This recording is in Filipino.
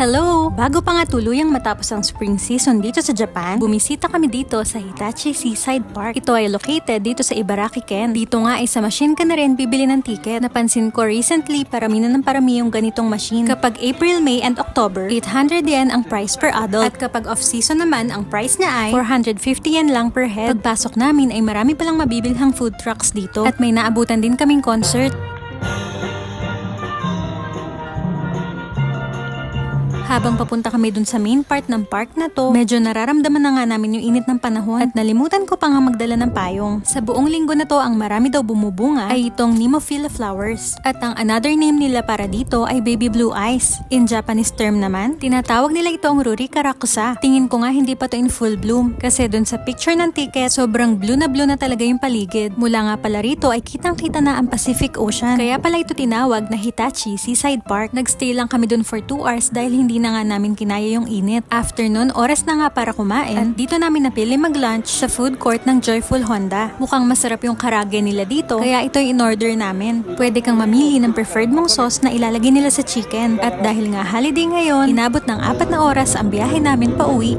Hello! Bago pa nga tuluyang matapos ang spring season dito sa Japan, bumisita kami dito sa Hitachi Seaside Park. Ito ay located dito sa Ibaraki, Ken. Dito nga ay sa machine ka na rin bibili ng ticket. Napansin ko recently, parami na ng parami yung ganitong machine. Kapag April, May, and October, 800 yen ang price per adult. At kapag off-season naman, ang price niya ay 450 yen lang per head. Pagpasok namin ay marami palang mabibilhang food trucks dito. At may naabutan din kaming concert. Habang papunta kami dun sa main part ng park na to, medyo nararamdaman na nga namin yung init ng panahon at nalimutan ko pa nga magdala ng payong. Sa buong linggo na to, ang marami daw bumubunga ay itong Nemophila flowers. At ang another name nila para dito ay baby blue eyes. In Japanese term naman, tinatawag nila itong Ruri Karakusa. Tingin ko nga hindi pa to in full bloom kasi dun sa picture ng ticket, sobrang blue na blue na talaga yung paligid. Mula nga pala rito ay kitang-kita na ang Pacific Ocean. Kaya pala ito tinawag na Hitachi Seaside Park. Nagstay lang kami dun for 2 hours dahil hindi na nga namin kinaya yung init. After nun, oras na nga para kumain. At dito namin napili mag-lunch sa food court ng Joyful Honda. Mukhang masarap yung karage nila dito, kaya ito yung in-order namin. Pwede kang mamili ng preferred mong sauce na ilalagay nila sa chicken. At dahil nga holiday ngayon, inabot ng apat na oras ang biyahe namin pa uwi.